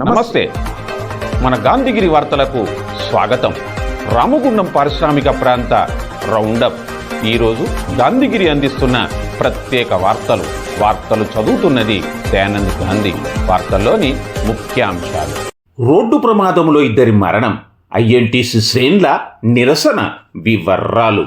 నమస్తే. మన గాంధీగిరి వార్తలకు స్వాగతం. రామగుండం పారిశ్రామిక ప్రాంత రౌండప్. ఈరోజు గాంధీగిరి అందిస్తున్న ప్రత్యేక వార్తలు. వార్తలు చదువుతున్నది దయానంద్ గాంధీ. వార్తల్లోని ముఖ్యాంశాలు. రోడ్డు ప్రమాదంలో ఇద్దరి మరణం. ఐఎన్టీసీ శ్రేణుల నిరసన వివర్రాలు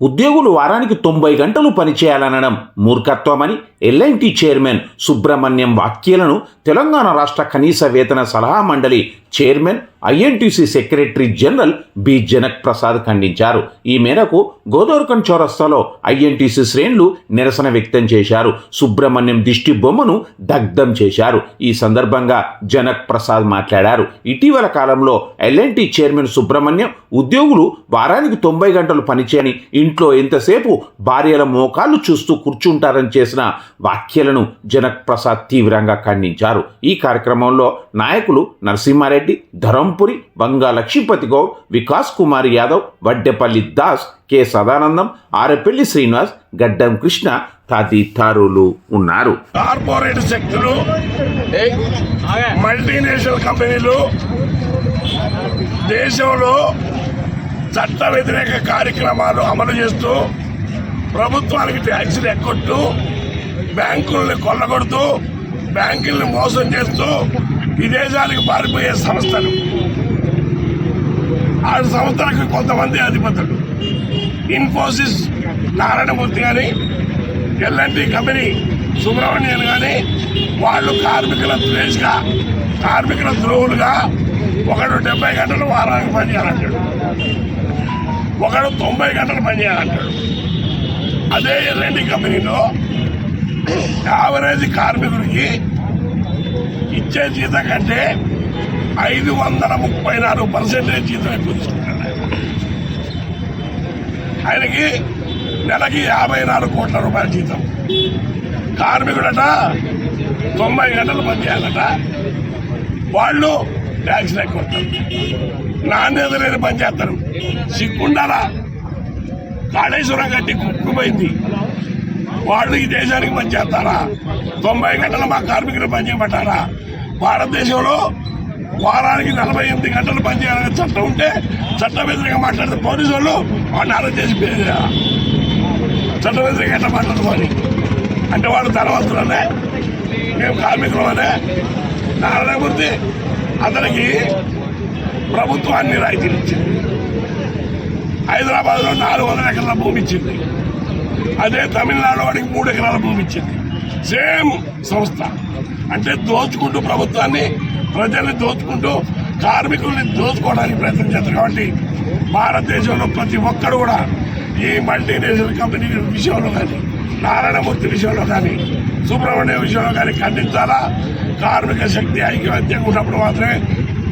ఉద్యోగులు వారానికి తొంభై గంటలు పనిచేయాలనడం మూర్ఖత్వమని ఎల్ఎన్టీ చైర్మన్ సుబ్రహ్మణ్యం వాక్యలను తెలంగాణ రాష్ట్ర కనీస వేతన సలహా మండలి chairman INTUC secretary general B Janak Prasad ఖండించారు. ఈ మేరకు గోదావరికన్ చౌరస్తాలో ఐఎన్టీసీ శ్రేణులు నిరసన వ్యక్తం చేశారు. సుబ్రహ్మణ్యం దిష్టి బొమ్మను దగ్ధం చేశారు. ఈ సందర్భంగా జనక్ ప్రసాద్ మాట్లాడారు. ఇటీవల కాలంలో ఎల్ఎన్టీ చైర్మన్ సుబ్రహ్మణ్యం ఉద్యోగులు వారానికి తొంభై గంటలు పనిచేయని ఇంట్లో ఎంతసేపు భార్యల మోకాళ్ళు చూస్తూ కూర్చుంటారని చేసిన వ్యాఖ్యలను జనక్ ప్రసాద్ తీవ్రంగా ఖండించారు. ఈ కార్యక్రమంలో నాయకులు నరసింహారెడ్డి రాంపురి బంగా లక్ష్మీపతి గౌడ్ వికాస్ కుమార్ యాదవ్ వడ్డెపల్లి దాస్ కె సదానందం ఆరెపల్లి శ్రీనివాస్ గడ్డం కృష్ణ తదితరులు ఉన్నారు. కార్పొరేట్ శక్తులు మల్టీనేషనల్ కంపెనీలు దేశంలో చట్ట వ్యతిరేక కార్యక్రమాలు అమలు చేస్తూ ప్రభుత్వానికి ట్యాక్సులు ఎక్కొట్టు బ్యాంకుల్ని కొల్లగొడుతూ బ్యాంకుల్ని మోసం చేస్తూ విదేశాలకు పారిపోయే సంస్థలు. ఆ సంస్థలకు కొంతమంది అధిపతులు. ఇన్ఫోసిస్ నారాయణమూర్తి కానీ ఎల్ఎన్టీ కంపెనీ సుబ్రహ్మణ్యన్ కానీ వాళ్ళు కార్మికుల ద్వేషగా కార్మికుల ద్రోహులుగా ఒకడు డెబ్బై గంటలు వారానికి పనిచేయాలంటాడు. ఒకడు తొంభై గంటలు పనిచేయాలంటాడు. అదే ఎల్ఎన్టీ కంపెనీలో యావరేజ్ కార్మికుడికి ఇచ్చే జీతం కంటే ఐదు వందల ముప్పై నాలుగు పర్సెంటేజ్ జీతం ఎక్కువ తీసుకుంటాడు ఆయనకి నెలకి యాభై నాలుగు కోట్ల రూపాయల జీతం. కార్మికుడట తొంభై గంటలు పనిచేయాలట. వాళ్ళు ట్యాక్స్ లేకుంటారు నాణ్యత లేని పనిచేస్తారు సిగ్గుండాలా? కాళేశ్వరం గట్టి కుక్కుపోయింది వాళ్ళు ఈ దేశానికి పని చేస్తారా? తొంభై గంటలు మా కార్మికులు పని చేయమంటారా? భారతదేశంలో వారానికి నలభై ఎనిమిది గంటలు పనిచేయాలనే చట్టం ఉంటే చట్ట వ్యతిరేకంగా మాట్లాడితే పోలీసు వాళ్ళు వాడిని అరెస్ట్ చేసి పేరు చట్ట వ్యతిరేకంగా ఎట్లా మాట్లాడుకోవాలి అంటే వాళ్ళు ధనవంతులనే మేము కార్మికులమనే. నారాయణమూర్తి అతనికి ప్రభుత్వాన్ని రాయితీలు ఇచ్చింది హైదరాబాద్లో నాలుగు వందల ఎకరాల భూమి ఇచ్చింది. అదే తమిళనాడు వాడికి మూడు ఎకరాల భూమి ఇచ్చింది. సేమ్ సంస్థ. అంటే దోచుకుంటూ ప్రభుత్వాన్ని ప్రజల్ని దోచుకుంటూ కార్మికుల్ని దోచుకోవడానికి ప్రయత్నం చేస్తారు. కాబట్టి భారతదేశంలో ప్రతి ఒక్కరు కూడా ఈ మల్టీనేషనల్ కంపెనీ విషయంలో కానీ నారాయణమూర్తి విషయంలో కానీ సుబ్రహ్మణ్యం విషయంలో కానీ ఖండించాలా? కార్మిక శక్తి ఐక్యమత్యంగా ఉన్నప్పుడు మాత్రమే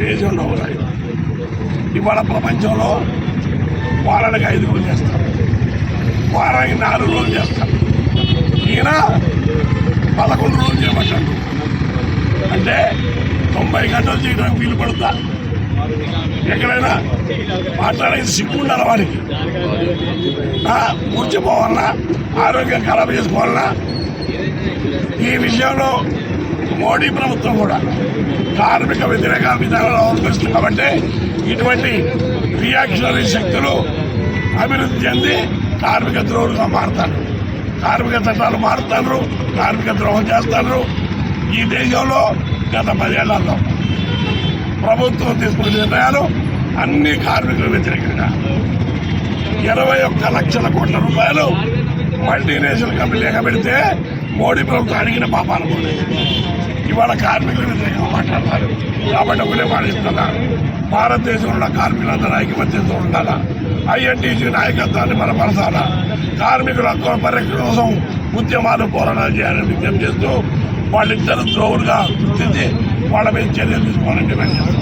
దేశంలో ఉన్నాయి. ఇవాళ ప్రపంచంలో వారానికి ఐదుగురు చేస్తారు. వారానికి నాలుగు రోజులు చేస్తాను ఈయన పదకొండు రోజులు చేయమంటాడు. అంటే తొంభై గంటలు చేయడానికి వీలు పడుతా ఎక్కడైనా మాట్లాడేది సిగ్గు ఉండాలి వారికి కూర్చిపోవాలన్నా ఆరోగ్యం ఖరాబ్ చేసుకోవాలన్నా? ఈ విషయంలో మోడీ ప్రభుత్వం కూడా కార్మిక వ్యతిరేక విధానాలు అవలంబిస్తుంది కాబట్టి ఇటువంటి రియాక్షనరీ శక్తులు అభివృద్ధి చెంది కార్మిక ద్రోహులుగా మారుతారు. కార్మిక చట్టాలు మారుతారు కార్మిక ద్రోహం చేస్తారు. ఈ దేశంలో గత పదేళ్ళలో ప్రభుత్వం తీసుకున్న నిర్ణయాలు అన్ని కార్మికుల వ్యతిరేకంగా. ఇరవై ఒక్క లక్షల కోట్ల రూపాయలు మల్టీనేషనల్ కంపెనీ లేక పెడితే మోడీ ప్రభుత్వం అడిగిన పాపాలు ఇవాళ కార్మికుల వ్యతిరేకంగా మాట్లాడతారు కాబట్టి ఒకటే మాట్లాడుతున్నారు భారతదేశంలో ఉన్న కార్మికులందరూ ఐకమత్యంతో ఉండాలా? ఐఎన్టీసీ నాయకత్వాన్ని బలపరచాలా కార్మికుల హక్కుల పరిరక్షణ కోసం ఉద్యమాలు పోరాటాలు చేయాలని విజ్ఞప్తి చేస్తూ వాళ్ళిద్దరు ద్రోవులుగా గుర్తించి వాళ్ళ మీద చర్యలు తీసుకోవాలని డిమాండ్ చేస్తున్నారు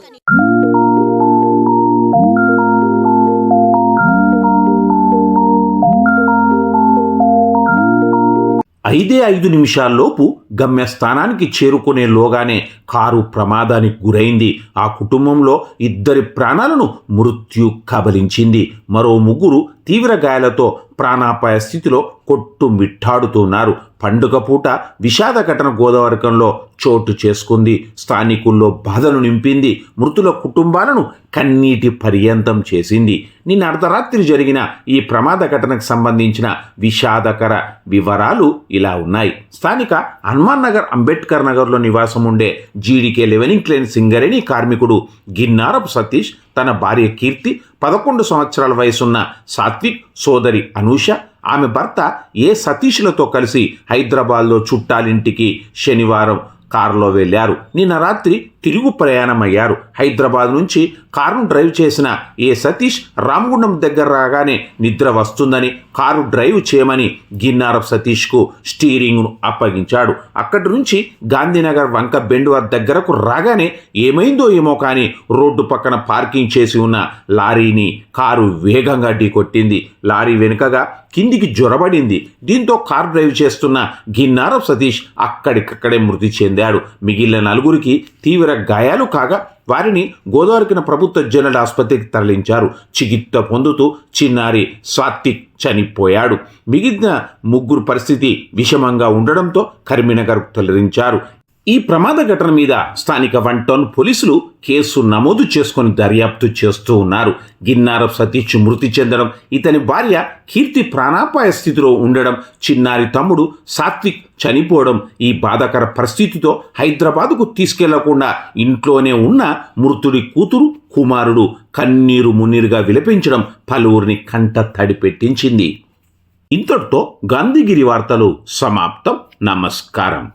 ఐదే ఐదు నిమిషాల్లోపు గమ్యస్థానానికి చేరుకునే లోగానే కారు ప్రమాదానికి గురైంది. ఆ కుటుంబంలో ఇద్దరి ప్రాణాలను మృత్యు కబలించింది. మరో ముగ్గురు తీవ్ర గాయాలతో ప్రాణాపాయ స్థితిలో కొట్టు మిట్టాడుతున్నారు. పండుగ పూట విషాద ఘటన గోదావరికంలో చోటు చేసుకుంది. స్థానికుల్లో బాధను నింపింది. మృతుల కుటుంబాలను కన్నీటి పర్యంతం చేసింది. నిన్న అర్ధరాత్రి జరిగిన ఈ ప్రమాద ఘటనకు సంబంధించిన విషాదకర వివరాలు ఇలా ఉన్నాయి. స్థానిక హనుమాన్ నగర్ అంబేద్కర్ నగర్లో నివాసం ఉండే జీడికే లెవెనింగ్ క్లేన్ సింగరేణి కార్మికుడు గిన్నారపు సతీష్ తన భార్య కీర్తి పదకొండు సంవత్సరాల వయసున్న సాత్విక్ సోదరి అనూష ఆమె భర్త ఏ సతీష్లతో కలిసి హైదరాబాద్లో చుట్టాలింటికి శనివారం కారులో వెళ్ళారు. నిన్న రాత్రి తిరుగు ప్రయాణమయ్యారు. హైదరాబాద్ నుంచి కారును డ్రైవ్ చేసిన ఏ సతీష్ రామగుండం దగ్గర రాగానే నిద్ర వస్తుందని కారు డ్రైవ్ చేయమని గిన్నారపు సతీష్కు స్టీరింగ్ను అప్పగించాడు. అక్కడి నుంచి గాంధీనగర్ వంక బెండువర్ దగ్గరకు రాగానే ఏమైందో ఏమో కానీ రోడ్డు పక్కన పార్కింగ్ చేసి ఉన్న లారీని కారు వేగంగా ఢీకొట్టింది. లారీ వెనుకగా కిందికి జ్వరబడింది దీంతో కార్ డ్రైవ్ చేస్తున్న గిన్నారం సతీష్ అక్కడికక్కడే మృతి చెందాడు. మిగిలిన నలుగురికి తీవ్ర గాయాలు కాగా వారిని గోదావరికిన ప్రభుత్వ జనరల్ ఆసుపత్రికి తరలించారు. చికిత్స పొందుతూ చిన్నారి సాత్విక్ చనిపోయాడు. మిగిలిన ముగ్గురు పరిస్థితి విషమంగా ఉండడంతో కరీంనగర్ తరలించారు. ఈ ప్రమాద ఘటన మీద స్థానిక వన్ టౌన్ పోలీసులు కేసు నమోదు చేసుకొని దర్యాప్తు చేస్తూ ఉన్నారు. గిన్నారపు సతీష్ మృతి చెందడం ఇతని భార్య కీర్తి ప్రాణాపాయ స్థితిలో ఉండడం చిన్నారి తమ్ముడు సాత్విక్ చనిపోవడం ఈ బాధాకర పరిస్థితితో హైదరాబాదుకు తీసుకెళ్ళకుండా ఇంట్లోనే ఉన్న మృతుడి కూతురు కుమారుడు కన్నీరు మున్నీరుగా విలపించడం పలువురిని కంట తడి పెట్టించింది. ఇంతటితో గాంధీగిరి వార్తలు సమాప్తం. నమస్కారం.